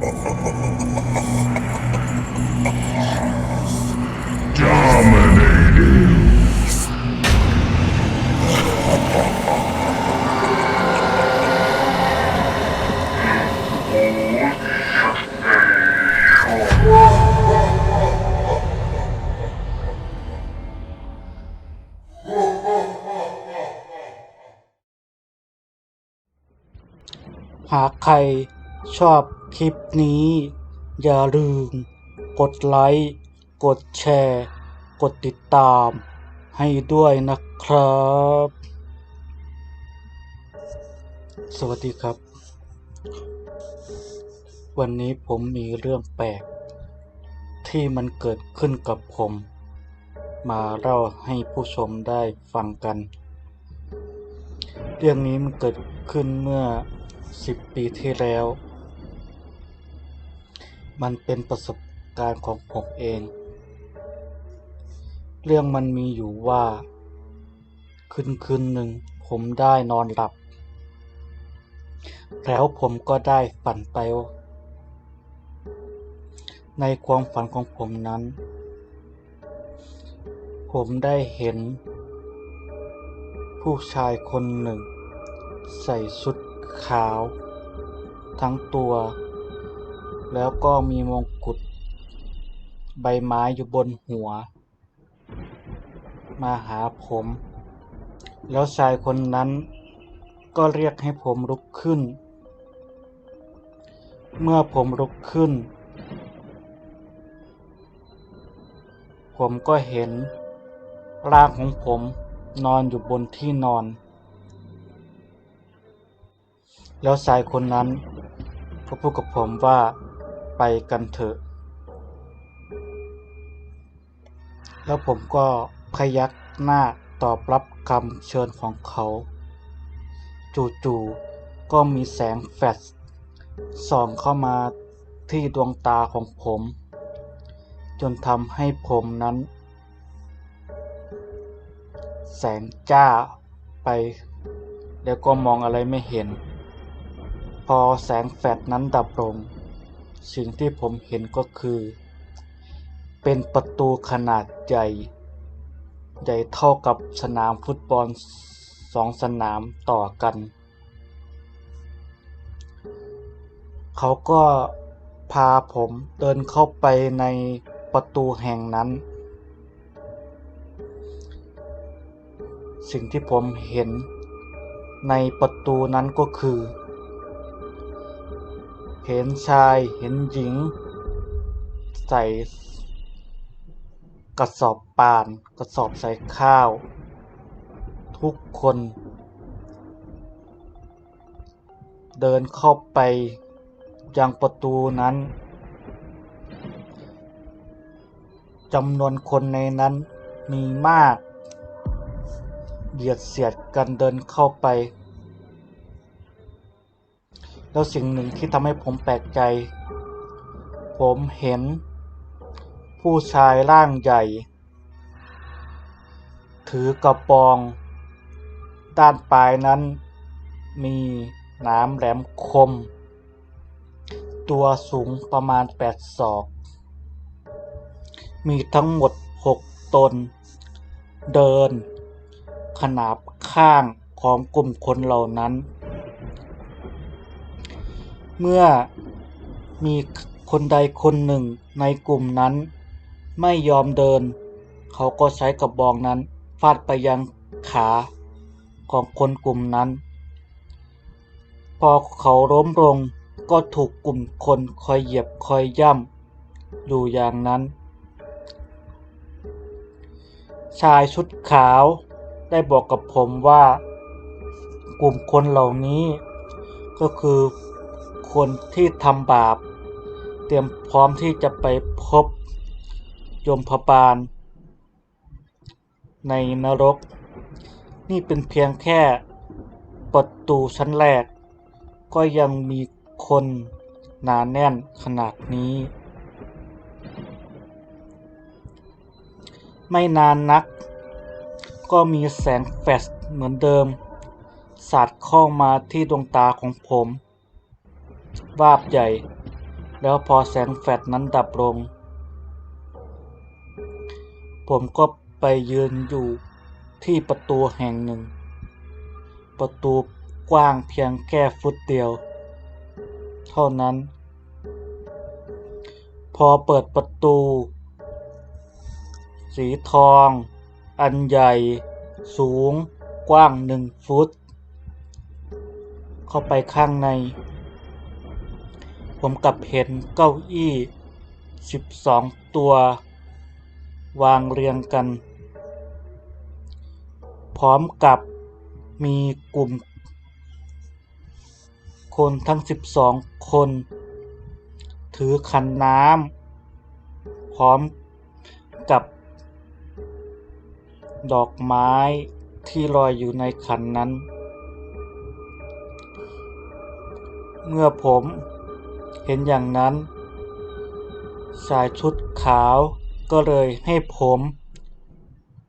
หากใครชอบ คลิปนี้ อย่าลืม กดไลค์ กดแชร์ กดติดตาม ให้ด้วยนะครับ สวัสดีครับ วันนี้ผมมีเรื่องแปลก ที่มันเกิดขึ้นกับผม มาเล่าให้ผู้ชมได้ฟังกัน เรื่องนี้มันเกิดขึ้นเมื่อ 10 ปีที่แล้ว มันเป็นประสบการณ์ของผมเอง เรื่องมันมีอยู่ว่า คืนคืนหนึ่งผมได้นอนหลับ แล้วผมก็ได้ฝันไป ในความฝันของผมนั้น ผมได้เห็น ผู้ชายคนหนึ่ง ใส่ชุดขาว ทั้งตัว แล้วก็มีมงกุฎใบไม้อยู่บนหัว มาหาผม แล้วชายคนนั้นก็เรียกให้ผมลุกขึ้น เมื่อผมลุกขึ้น ผมก็เห็น ร่างของผมนอนอยู่บนที่นอน แล้วชายคนนั้นก็พูดกับผมว่า ไปกันเถอะ แล้วผมก็พยักหน้าตอบรับคำเชิญของเขา จู่ๆก็มีแสงแฟลชส่องเข้ามาที่ดวงตาของผม จนทำให้ผมนั้น แสงจ้าไป แล้วก็มองอะไรไม่เห็น พอแสงแฟลชนั้นดับลง สิ่งที่ผมเห็นก็คือ เป็นประตูขนาดใหญ่ ใหญ่เท่ากับสนามฟุตบอลสองสนามต่อกัน เขาก็พาผมเดินเข้าไปในประตูแห่งนั้น สิ่งที่ผมเห็นในประตูนั้นก็คือ เห็นชายเห็นหญิง ใส่กระสอบป่านกระสอบใส่ข้าว ทุกคน เดินเข้าไปยังประตูนั้นจำนวนคนในนั้นมีมากเบียดเสียดกันเดินเข้าไป แล้วสิ่งหนึ่งที่ทำให้ผมแปลกใจ ผมเห็น ผู้ชายร่างใหญ่ ถือกระปอง ด้านปลายนั้น มีน้ำแหลมคม ตัวสูงประมาณ 8 ศอก มีทั้งหมด 6 ตน เดิน ขนาบข้างของกลุ่มคนเหล่านั้น เมื่อมีคนใดคนหนึ่งในกลุ่มนั้น ไม่ยอมเดิน เขาก็ใช้กระบองนั้นฟาดไปยังขาของคนกลุ่มนั้น พอเขาล้มลงก็ถูกกลุ่มคนคอยเหยียบคอยย่ำอยู่อย่างนั้น ชายชุดขาวได้บอกกับผมว่า กลุ่มคนเหล่านี้ ก็คือ คนที่ทำบาป เตรียมพร้อมที่จะไปพบยมพบาล ในนรก นี่เป็นเพียงแค่ประตูชั้นแรก ก็ยังมีคนหนาแน่นขนาดนี้ ไม่นานนัก ก็มีแสงแฟลชเหมือนเดิม สาดเข้ามาที่ดวงตาของผม วาบใหญ่ แล้วพอแสงแฟลชนั้นดับลง ผมก็ไปยืนอยู่ที่ประตูแห่งหนึ่ง ประตูกว้างเพียงแค่ฟุตเดียว เท่านั้น พอเปิดประตู สีทอง อันใหญ่ สูง กว้างหนึ่งฟุต เข้าไปข้างใน ผมกลับเห็นเก้าอี้สิบสองตัว วางเรียงกัน พร้อมกับมีกลุ่ม คนทั้งสิบสองคน ถือขันน้ำพร้อมกับ ดอกไม้ที่ลอยอยู่ในขันนั้น เมื่อผม เห็นอย่างนั้น ชายชุดขาวก็เลยให้ผม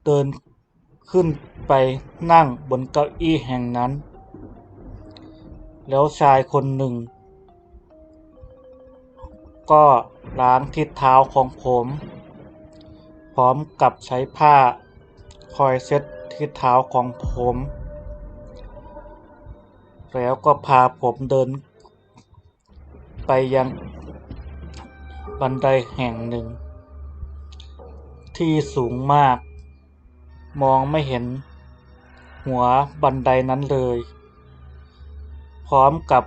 เดินขึ้นไปนั่งบนเก้าอี้แห่งนั้น แล้วชายคนหนึ่ง ก็ล้างที่เท้าของผม พร้อมกับใช้ผ้าคอยเช็ดที่เท้าของผม แล้วก็พาผมเดิน ไปยังบันไดแห่งหนึ่ง ที่สูงมาก มองไม่เห็น หัวบันไดนั้นเลย พร้อมกับ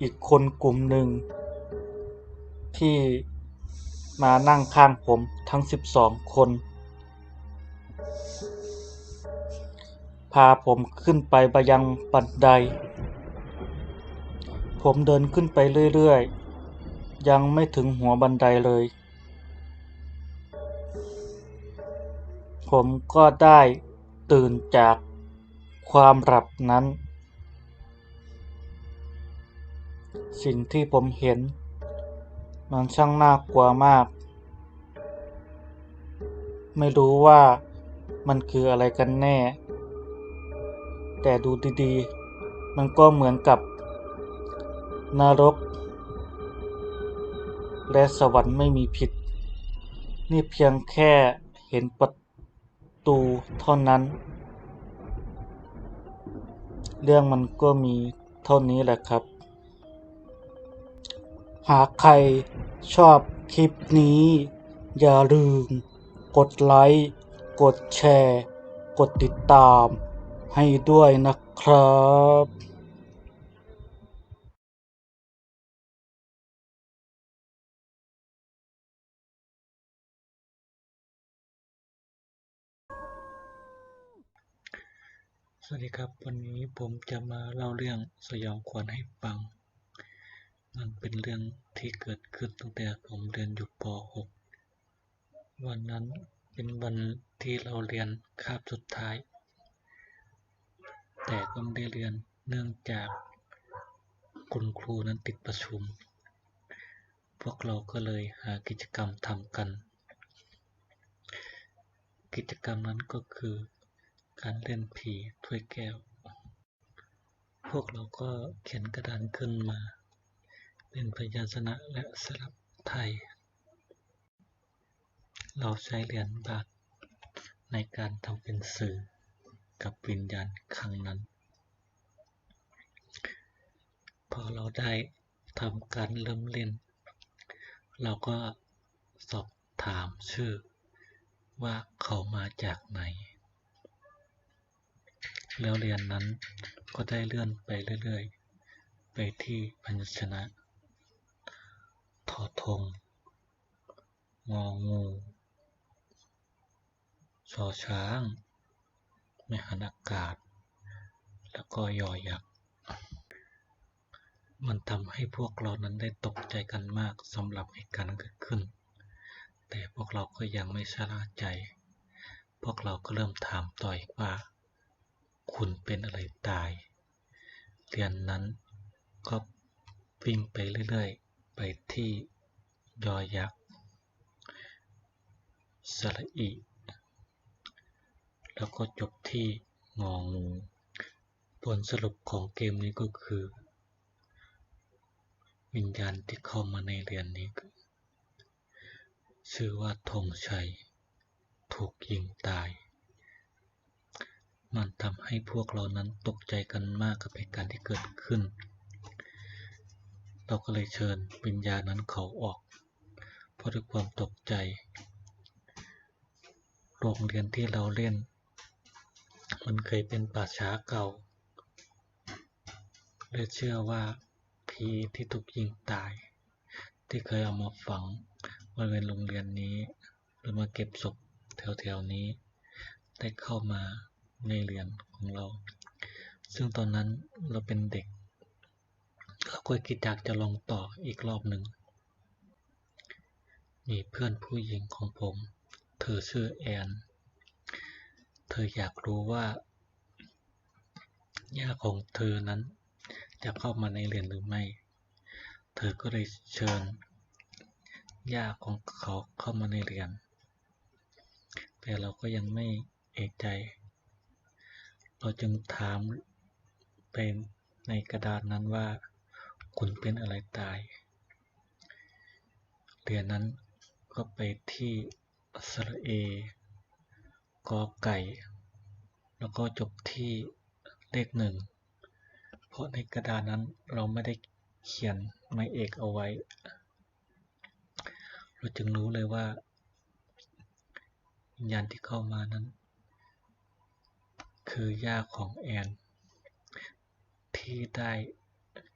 อีกคนกลุ่มหนึ่ง ที่มานั่งข้างผมทั้ง12คน พาผมขึ้นไปบยังบันได ผมเดินขึ้นไปเรื่อยๆ ยังไม่ถึงหัวบันไดเลย ผมก็ได้ตื่นจากความหลับนั้น สิ่งที่ผมเห็น มันช่างน่ากลัวมาก ไม่รู้ว่ามันคืออะไรกันแน่ แต่ดูดีๆ มันก็เหมือนกับ นรก และสวรรค์ไม่มีผิด นี่เพียงแค่เห็นประตูเท่านั้น เรื่องมันก็มีเท่านี้แหละครับ หากใครชอบคลิปนี้ อย่าลืม กดไลค์กดแชร์ กดติดตามให้ด้วยนะครับ สวัสดีครับ วันนี้ผมจะมาเล่าเรื่องสยองขวัญให้ฟัง มันเป็นเรื่องที่เกิดขึ้นตั้งแต่ผมเรียนอยู่ป .6 วันนั้นเป็นวันที่เราเรียนคาบสุดท้าย แต่ก็ไม่ได้เรียนเนื่องจากคุณครูนั้นติดประชุม พวกเราก็เลยหากิจกรรมทำกัน กิจกรรมนั้นก็คือ การเล่นผีถ้วยแก้ว พวกเราก็เขียนกระดานขึ้นมา เป็นพยัญชนะและสลับไทย เราใช้เหรียญบาทในการทำเป็นสื่อกับวิญญาณครั้งนั้น พอเราได้ทำการเริ่มเล่น เราก็สอบถามชื่อว่าเขามาจากไหน แล้วเรียนนั้นก็ได้เลื่อนไปเรื่อยๆ ไปที่พัญชนะ ทอทง งองูชอช้างไม่หันอากาศ แล้วก็ยอยักษ์มันทำให้พวกเรานั้นได้ตกใจกันมากสำหรับเหตุการณ์เกิดขึ้น แต่พวกเราก็ยังไม่ชะล่าใจ พวกเราก็เริ่มถามต่ออีกว่า คุณเป็นอะไรตาย เรียนนั้นก็วิ่งไปเรื่อยๆ ไปที่ยอยักษ์สระอี แล้วก็จบที่งองู ผลสรุปของเกมนี้ก็คือ วิญญาณที่เข้ามาในเรียนนี้ ชื่อว่าธงชัย ถูกยิงตาย มันทำให้พวกเรานั้นตกใจกันมากกับเหตุการณ์ที่เกิดขึ้น เราก็เลยเชิญวิญญาณนั้นเขาออก เพราะด้วยความตกใจ โรงเรียนที่เราเล่น มันเคยเป็นป่าช้าเก่าเลยเชื่อว่าผีที่ถูกยิงตาย ที่เคยเอามาฝังบริเวณโรงเรียนนี้ หรือมาเก็บศพแถวๆนี้ ได้เข้ามา ในเรียนของเรา ซึ่งตอนนั้นเราเป็นเด็ก เราก็คิดอยากจะลองต่ออีกรอบหนึ่งมีเพื่อนผู้หญิงของผม เธอชื่อแอน เธออยากรู้ว่าย่าของเธอนั้นจะเข้ามาในเรียนหรือไม่ เธอก็เลยเชิญย่าของเขาเข้ามาในเรียน แต่เราก็ยังไม่เอกใจ เราจึงถามไปในกระดาษนั้นว่า คุณเป็นอะไรตายเรียนนั้นก็ไปที่สระเอกอไก่ แล้วก็จบที่เลขหนึ่ง เพราะในกระดาษนั้นเราไม่ได้เขียนหมายเอกเอาไว้ เราจึงรู้เลยว่า วิญญาณที่เข้ามานั้น คือย่าของแอน ที่ได้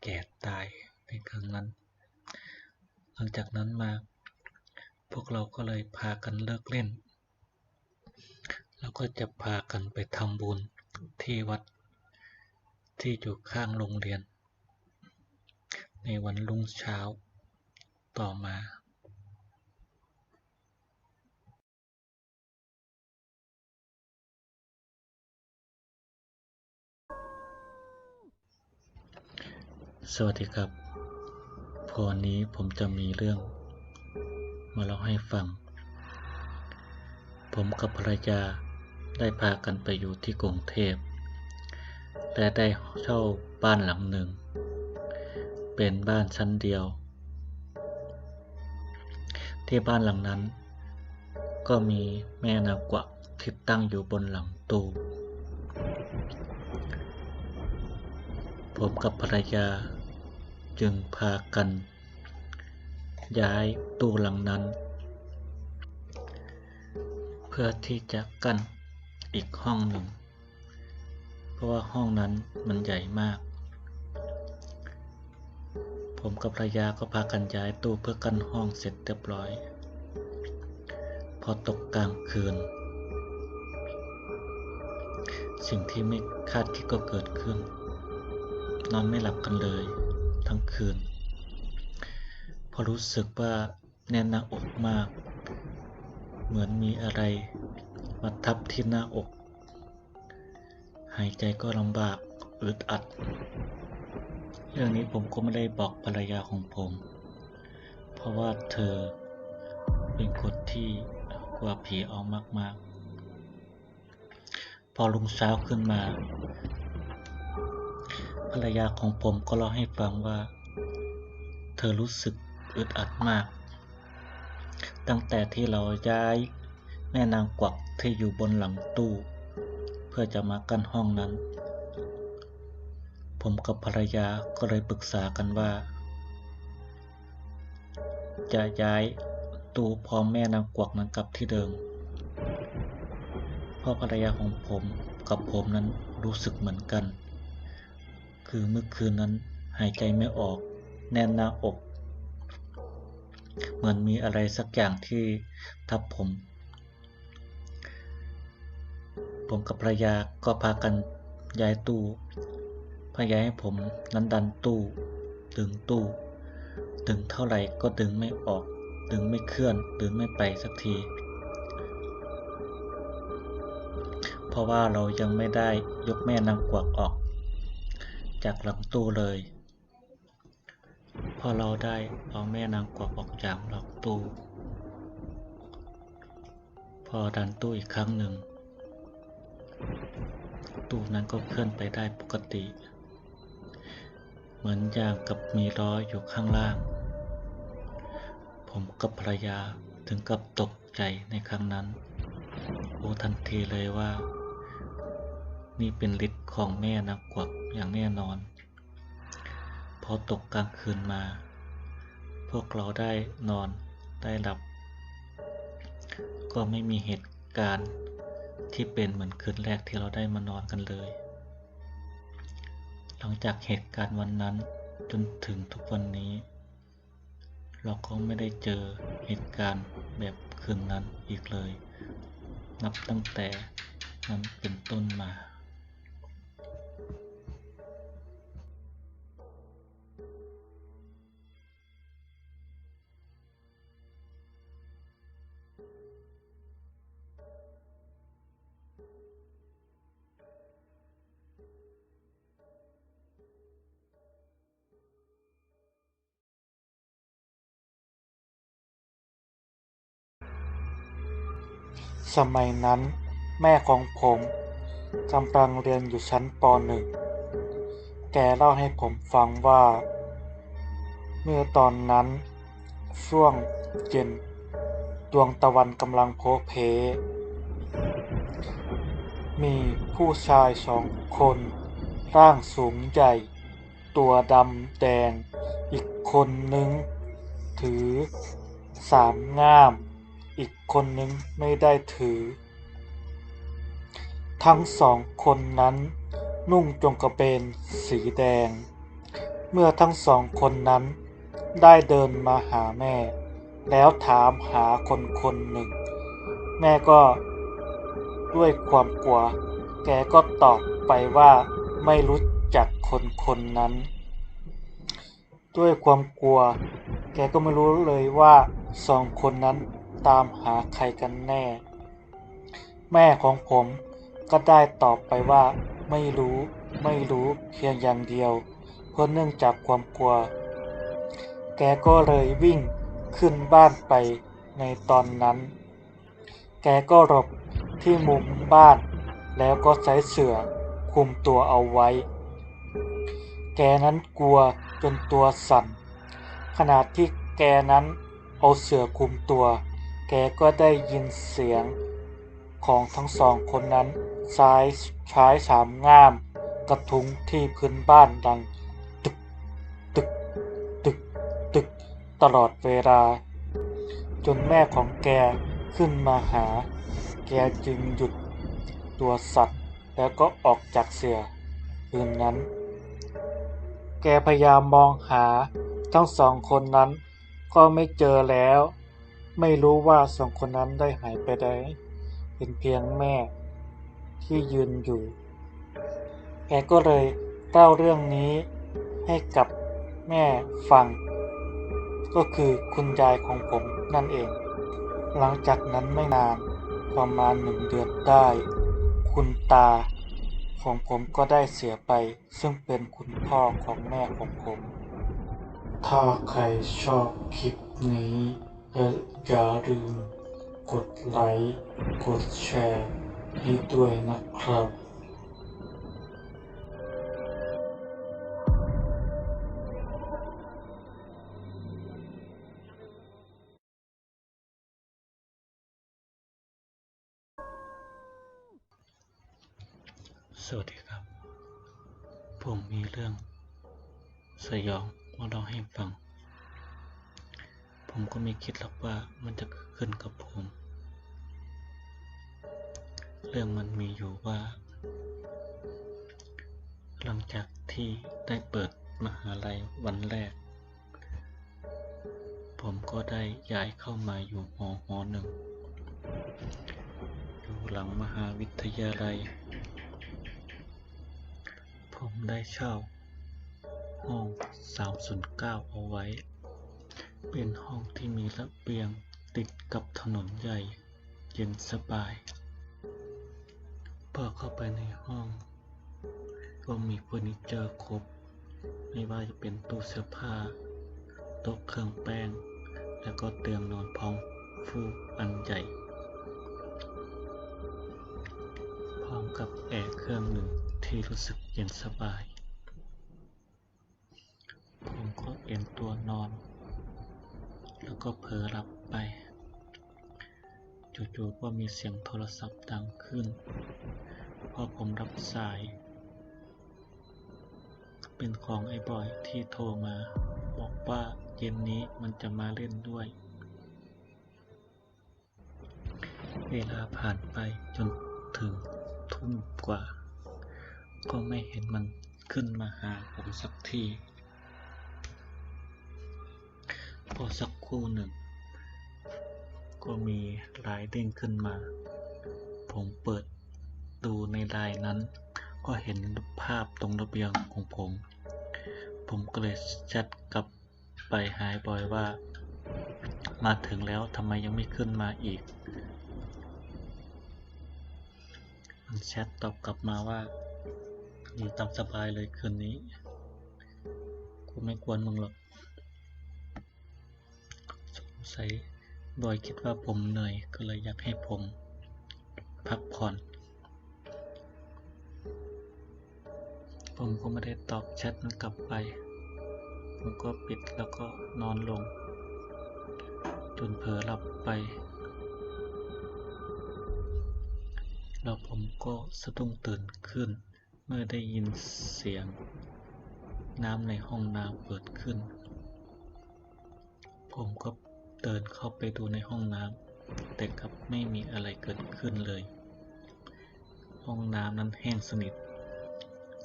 แก่ตายในครั้งนั้น หลังจากนั้นมา พวกเราก็เลยพากันเลิกเล่น แล้วก็จะพากันไปทำบุญที่วัดที่อยู่ข้างโรงเรียน ในวันรุ่งเช้าต่อมา สวัสดีครับ พอนี้ผมจะมีเรื่อง มาเล่าให้ฟัง ผมกับภรรยาได้พากันไปอยู่ที่กรุงเทพ และได้เช่าบ้านหลังหนึ่ง เป็นบ้านชั้นเดียว ที่บ้านหลังนั้น ก็มีแม่นางกวักที่ตั้งอยู่บนหลังตู้ ผมกับภรรยา จึงพากัน ย้ายตู้หลังนั้น เพื่อที่จะกั้นอีกห้องหนึ่ง เพราะว่าห้องนั้นมันใหญ่มาก ผมกับภรรยาก็พากันย้ายตู้เพื่อกั้นห้องเสร็จเรียบร้อย พอตกกลางคืน สิ่งที่ไม่คาดคิดก็เกิดขึ้น นอนไม่หลับกันเลย ทั้งคืน พอรู้สึกว่าแน่นหน้าอกมาก เหมือนมีอะไรมาทับที่หน้าอก หายใจก็ลำบากอึดอัด เรื่องนี้ผมก็ไม่ได้บอกภรรยาของผม เพราะว่าเธอเป็นคนที่กลัวผีเอามากๆ พอลุงเช้าขึ้นมา ภรรยาของผมก็เล่าให้ฟังว่า เธอรู้สึกอึดอัดมาก ตั้งแต่ที่เราย้ายแม่นางกวักที่อยู่บนหลังตู้ เพื่อจะมากั้นห้องนั้น ผมกับภรรยาก็เลยปรึกษากันว่า จะย้ายตู้พร้อมแม่นางกวักนั้นกลับที่เดิมเพราะภรรยาของผมกับผมนั้นรู้สึกเหมือนกัน คือเมื่อคืนนั้นหายใจไม่ออกแน่นหน้าอก เหมือนมีอะไรสักอย่างที่ทับผม ผมกับภรรยาก็พากันย้ายตู้พยายามให้ผมนั้นดันตู้ ดึงตู้ ดึงเท่าไหร่ก็ดึงไม่ออก ดึงไม่เคลื่อน ดึงไม่ไปสักที เพราะว่าเรายังไม่ได้ยกแม่นางกวักออก จากหลังตู้เลย พอเราได้เอาแม่นางกวักออกจากหลังตู้ พอดันตู้อีกครั้งหนึ่ง ตู้นั้นก็เคลื่อนไปได้ปกติ เหมือนอย่างกับมีล้ออยู่ข้างล่าง ผมกับภรรยาถึงกับตกใจในครั้งนั้นรู้ทันทีเลยว่า นี่เป็นฤทธิ์ของแม่นักกวัก อย่างแน่นอน พอตกกลางคืนมา พวกเราได้นอนได้หลับ ก็ไม่มีเหตุการณ์ที่เป็นเหมือนคืนแรกที่เราได้มานอนกันเลย หลังจากเหตุการณ์วันนั้นจนถึงทุกวันนี้ เราก็ไม่ได้เจอเหตุการณ์แบบคืนนั้นอีกเลย นับตั้งแต่นั้นเป็นต้นมา สมัยนั้น แม่ของผมกำลังเรียนอยู่ชั้นป .1 แกเล่าให้ผมฟังว่า เมื่อตอนนั้น ช่วงเย็นดวงตะวันกำลังโพเพ มีผู้ชายสองคน ร่างสูงใหญ่ ตัวดำแดง อีกคนนึง ถือสามง่าม อีกคนนึงไม่ได้ถือ ทั้งสองคนนั้นนุ่งจงกระเบนสีแดง เมื่อทั้งสองคนนั้น ได้เดินมาหาแม่ แล้วถามหาคนคนหนึ่ง แม่ก็ด้วยความกลัว แกก็ตอบไปว่าไม่รู้จักคนคนนั้น ด้วยความกลัว แกก็ไม่รู้เลยว่าสองคนนั้น ตามหาใครกันแน่ แม่ของผมก็ได้ตอบไปว่า ไม่รู้ไม่รู้เพียงอย่างเดียวเพราะเนื่องจากความกลัว แกก็เลยวิ่งขึ้นบ้านไปในตอนนั้น แกก็หลบที่มุมบ้าน แล้วก็ใช้เสื่อคุมตัวเอาไว้ แกนั้นกลัวจนตัวสั่น ขณะที่แกนั้นเอาเสื่อคุมตัว แกก็ได้ยินเสียงของทั้งสองคนนั้นซ้ายใช้สามง่าม กระทุ้งที่พื้นบ้านดัง ตึก ตึก ตึก ตึก ตลอดเวลา จนแม่ของแกขึ้นมาหา แกจึงหยุดตัวสัตว์ แล้วก็ออกจากเสือคืนนั้น แกพยายามมองหาทั้งสองคนนั้น ก็ไม่เจอแล้ว ไม่รู้ว่าสองคนนั้นได้หายไปไหนเป็นเพียงแม่ที่ยืนอยู่ แกก็เลยเล่าเรื่องนี้ให้กับแม่ฟัง ก็คือคุณยายของผมนั่นเอง หลังจากนั้นไม่นานประมาณหนึ่งเดือนได้ คุณตาของผมก็ได้เสียไป ซึ่งเป็นคุณพ่อของแม่ของผม ถ้าใครชอบคลิปนี้อย่า อย่าลืมกดไลค์ กดแชร์ให้ด้วยนะครับสวัสดีครับ ผมมีเรื่อง สยองมาเล่าให้ฟัง ผมก็ไม่คิดหรอกว่ามันจะเกิดขึ้นกับผม เรื่องมันมีอยู่ว่า หลังจากที่ได้เปิดมหาลัยวันแรก ผมก็ได้ย้ายเข้ามาอยู่หอหอหนึ่ง อยู่หลังมหาวิทยาลัย ผมได้เช่าห้อง309เอาไว้ เป็นห้องที่มีระเบียงติดกับถนนใหญ่ เย็นสบาย พอเข้าไปในห้อง ก็มีเฟอร์นิเจอร์ครบ ไม่ว่าจะเป็นตู้เสื้อผ้าโต๊ะเครื่องแป้ง แล้วก็เตียงนอนพ้อมฟูกอันใหญ่พร้อมกับแอร์เครื่องหนึ่งที่รู้สึกเย็นสบาย ผมก็เอนตัวนอน แล้วก็เผลอหลับไป จู่ๆก็มีเสียงโทรศัพท์ดังขึ้น พอผมรับสาย เป็นของไอ้บอยที่โทรมา บอกว่าเย็นนี้มันจะมาเล่นด้วย เวลาผ่านไปจนถึงทุ่มกว่า ก็ไม่เห็นมันขึ้นมาหาผมสักที พอสักครู่หนึ่ง ก็มีไลน์เด้งขึ้นมา ผมเปิดดูในไลน์นั้น ก็เห็นภาพตรงระเบียงของผม ผมก็เลยแชทกลับไปหายบอยว่า มาถึงแล้วทำไมยังไม่ขึ้นมาอีก มันแชทตอบกลับมาว่าอยู่ตามสบายเลยคืนนี้ กูไม่กวนมึงหรอก สงสัยบอยคิดว่าผมเหนื่อยก็เลยอยากให้ผม พักผ่อน ผมก็ไม่ได้ตอบแชทมันกลับไป ผมก็ปิดแล้วก็นอนลง จนเผลอหลับไป แล้วผมก็สะดุ้งตื่นขึ้น เมื่อได้ยินเสียง น้ำในห้องน้ำเปิดขึ้น ผมก็ เดินเข้าไปดูในห้องน้ำแต่กลับไม่มีอะไรเกิดขึ้นเลย ห้องน้ำนั้นแห้งสนิท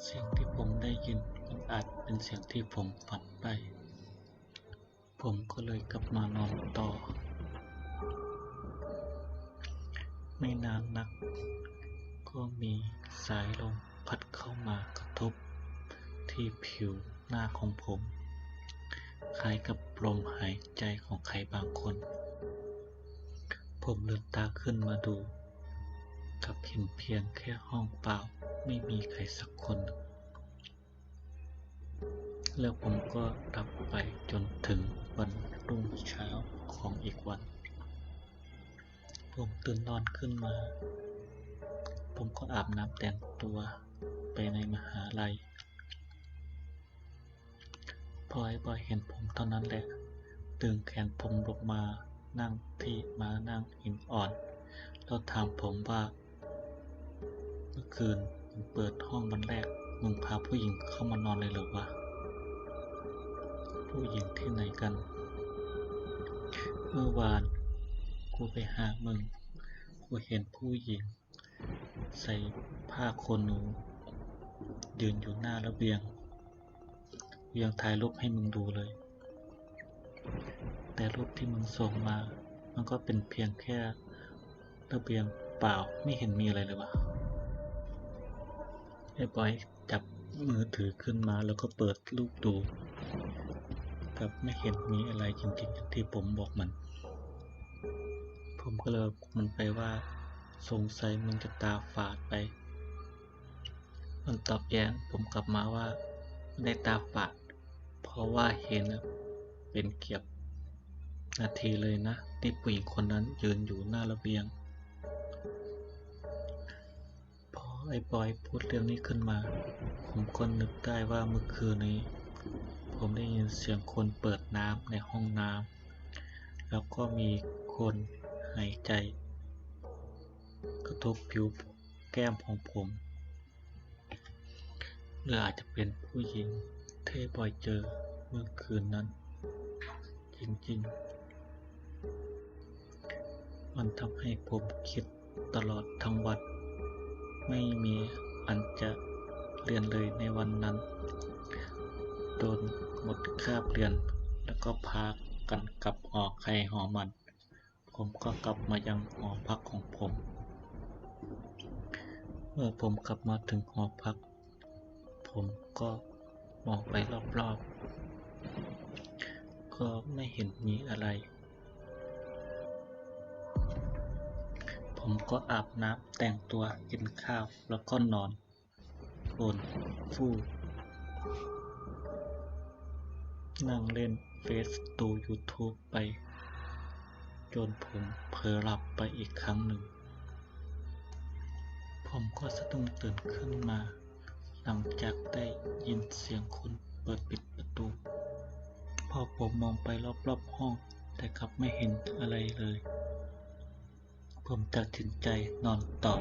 เสียงที่ผมได้ยินมันอาจเป็นเสียงที่ผมฝันไป ผมก็เลยกลับมานอนต่อ ไม่นานนัก ก็มีสายลมพัดเข้ามากระทบที่ผิวหน้าของผม คล้ายกับลมหายใจของใครบางคน ผมลืมตาขึ้นมาดู กับเห็นเพียงแค่ห้องเปล่าไม่มีใครสักคน แล้วผมก็หลับไปจนถึงวันรุ่งเช้าของอีกวัน ผมตื่นนอนขึ้นมา ผมก็อาบน้ำแต่งตัวไปในมหาลัย พอไอ้บอยเห็นผมเท่านั้นแหละดึงแขนผมลงมานั่งที่มานั่งหินอ่อน แล้วถามผมว่า เมื่อคืนมึงเปิดห้องวันแรกมึงพาผู้หญิงเข้ามานอนเลยหรือวะผู้หญิงที่ไหนกันเมื่อวานกูไปหามึงกูเห็นผู้หญิง ใส่ผ้าโคนหนูยืนอยู่หน้าระเบียง ยังถ่ายรูปให้มึงดูเลย แต่รูปที่มึงส่งมา มันก็เป็นเพียงแค่ระเบียงเปล่าไม่เห็นมีอะไรเลยวะไอ้บอยจับมือถือขึ้นมาแล้วก็เปิดรูปดูกลับไม่เห็นมีอะไรจริงๆที่ผมบอกมัน ผมก็เลยมันไปว่าสงสัยมึงจะตาฝาดไป มันตอบแย้งผมกลับมาว่า ได้ตาฝาด ราะว่าเห็นเป็นเกียบนาทีเลยนะ ที่ผู้หญิงคนนั้นยืนอยู่หน้าระเบียง พอไอ้บอยพูดเรื่องนี้ขึ้นมา ผมก็นึกได้ว่าเมื่อคืนนี้ ผมได้ยินเสียงคนเปิดน้ำในห้องน้ำแล้วก็มีคนหายใจ กระทบผิวแก้มของผมหรืออาจจะเป็นผู้หญิง ที่บอยเจอเมื่อคืนนั้น จริงๆ มันทำให้ผมคิดตลอดทั้งวัน ไม่มีอันจะเรียนเลยในวันนั้น โดนหมดคาบเรียน แล้วก็พากันกลับหอใครหอมัน ผมก็กลับมายังหอพักของผม เมื่อผมกลับมาถึงหอพัก ผมก็ มองไปรอบๆ ก็ไม่เห็นมีอะไร ผมก็อาบน้ำแต่งตัวกินข้าวแล้วก็นอนบนฟูนั่งเล่นเฟซดู YouTube ไป จนผมเผลอหลับไปอีกครั้งหนึ่ง ผมก็สะดุ้งตื่นขึ้นมา ลังจากได้ยินเสียงคนเปิดปิดประตู พ่อผมมองไปรอบๆห้อง แต่กลับไม่เห็นอะไรเลย ผมตัดสินใจนอนต่อ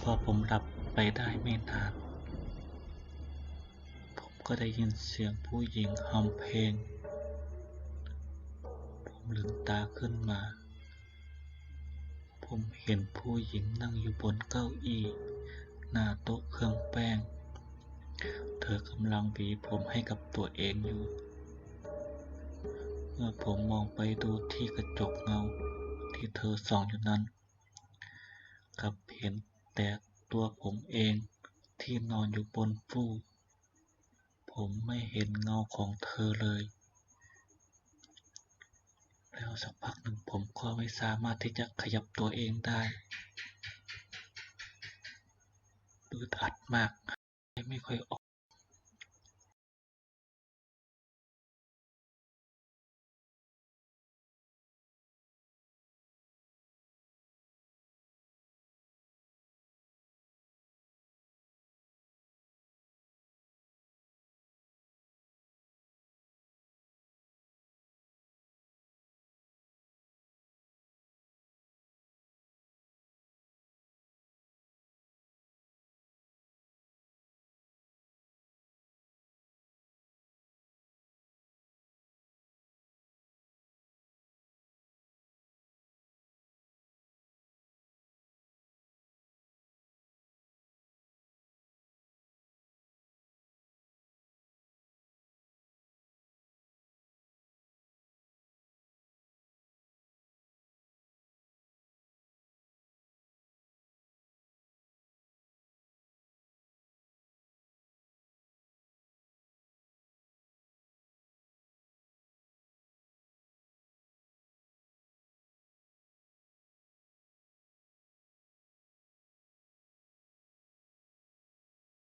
พอผมหลับไปได้ไม่นาน ผมก็ได้ยินเสียงผู้หญิงฮัมเพลง ผมลืมตาขึ้นมา ผมเห็นผู้หญิงนั่งอยู่บนเก้าอี้ หน้าโต๊ะเครื่องแป้ง เธอกำลังหวีผมให้กับตัวเองอยู่ เมื่อผมมองไปดูที่กระจกเงาที่เธอส่องอยู่นั้นกลับเห็นแต่ตัวผมเองที่นอนอยู่บนฟูกผมไม่เห็นเงาของเธอเลย แล้วสักพักหนึ่งผมก็ไม่สามารถที่จะขยับตัวเองได้ อึดอัดมากไม่ค่อยออก